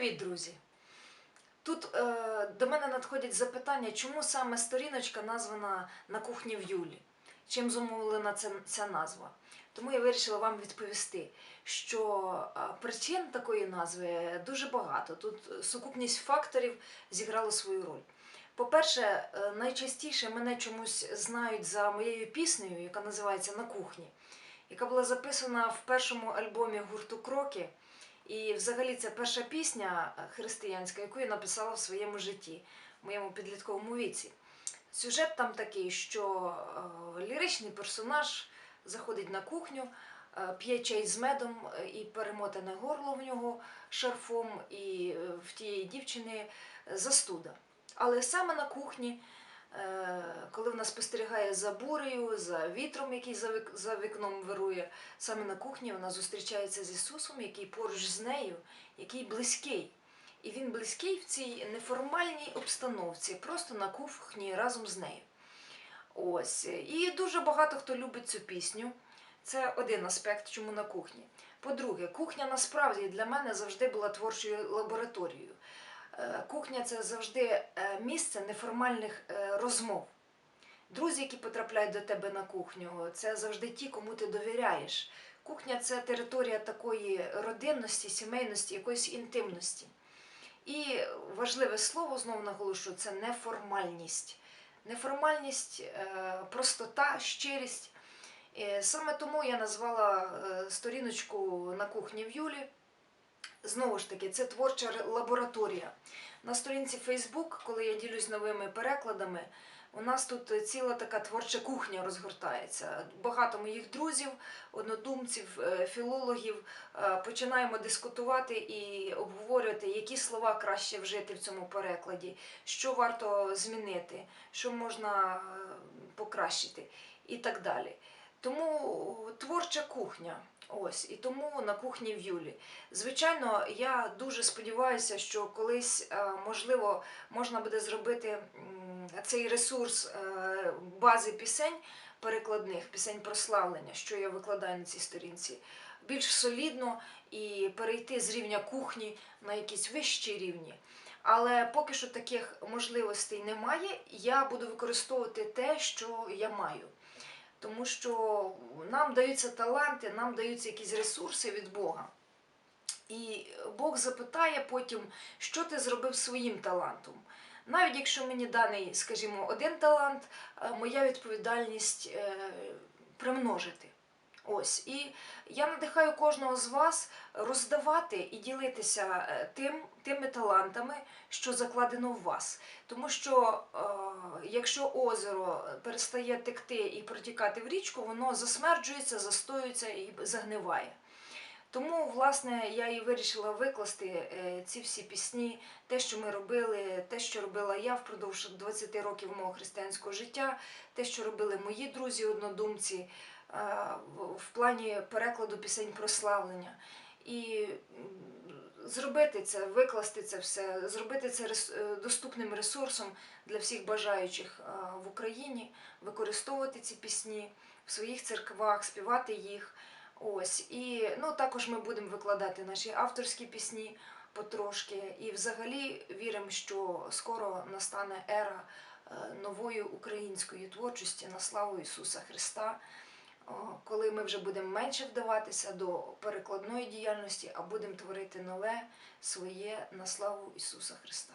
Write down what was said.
Привіт, друзі! Тут е, до мене надходять запитання, чому саме сторіночка названа на кухні в Юлі? Чим зумовлена ця, ця назва? Тому я вирішила вам відповісти, що е, причин такої назви дуже багато. Тут сукупність факторів зіграла свою роль. По-перше, е, найчастіше мене чомусь знають за моєю піснею, яка називається На кухні, яка була записана в першому альбомі гурту Кроки. І взагалі це перша пісня е, християнська, яку я написала в своєму житті, в моєму підлітковому віці. Сюжет там такий, що е, ліричний персонаж заходить на кухню, е, п'є чай з медом і перемотане горло в нього шарфом, і в тієї дівчини застуда. Але саме на кухні, коли вона спостерігає за бурею, за вітром, який за вікном вирує, саме на кухні вона зустрічається з Ісусом, який поруч з нею, який близький. І він близький в цій неформальній обстановці, просто на кухні разом з нею. Ось. І дуже багато хто любить цю пісню. Це один аспект, чому на кухні. По-друге, кухня насправді для мене завжди була творчою лабораторією. Е, Кухня це завжди е, місце неформальних е, розмов. Друзі, які потрапляють до тебе на кухню, це завжди ті, кому ти довіряєш. Кухня це територія такої родинності, сімейності, якоїсь інтимності. І важливе слово, знову наголошую, це неформальність. Неформальність, простота, щирість. Саме тому я назвала сторіночку на кухні в Юлі. Знову ж таки, це творча лабораторія. На сторінці Facebook, коли я ділюсь новими перекладами, у нас тут ціла така творча кухня розгортається. Багато моїх друзів, однодумців, е, філологів е, починаємо дискутувати і обговорювати, які слова краще вжити в цьому перекладі, що варто змінити, що можна е, покращити і так далі. Тому творча кухня. Ось і тому на кухні в Юлі. Звичайно, я дуже сподіваюся, що колись е, можливо можна буде зробити цей ресурс е, бази пісень перекладних, пісень прославлення, що я викладаю на цій сторінці, більш солідно і перейти з рівня кухні на якісь вищі рівні. Але поки що таких можливостей немає, я буду використовувати те, що я маю. Тому що нам даються таланти, нам даються якісь ресурси від Бога. І Бог запитає потім, що ти зробив своїм талантом. Навіть якщо мені даний, скажімо, один талант, е, моя відповідальність е, примножити. Ось. І я надихаю кожного з вас роздавати і ділитися е, тим, тими талантами, що закладено в вас. Тому що е, якщо озеро перестає текти і протікати в річку, воно засмерджується, застоюється і загниває. Тому, власне, я і вирішила викласти е, ці всі пісні, те, що ми робили, те, що робила я впродовж 20 років мого християнського життя, те, що робили мої друзі, однодумці е, в- плані перекладу пісень прославлення. І зробити це, викласти це все, зробити це е, доступним ресурсом для всіх бажаючих в Україні, використовувати ці пісні в своїх церквах, співати їх. Ось і ну також ми будемо викладати наші авторські пісні потрошки. І взагалі віримо, що скоро настане ера е, нової української творчості на славу Ісуса Христа, коли ми вже будемо менше вдаватися до перекладної діяльності, а будемо творити нове своє на славу Ісуса Христа.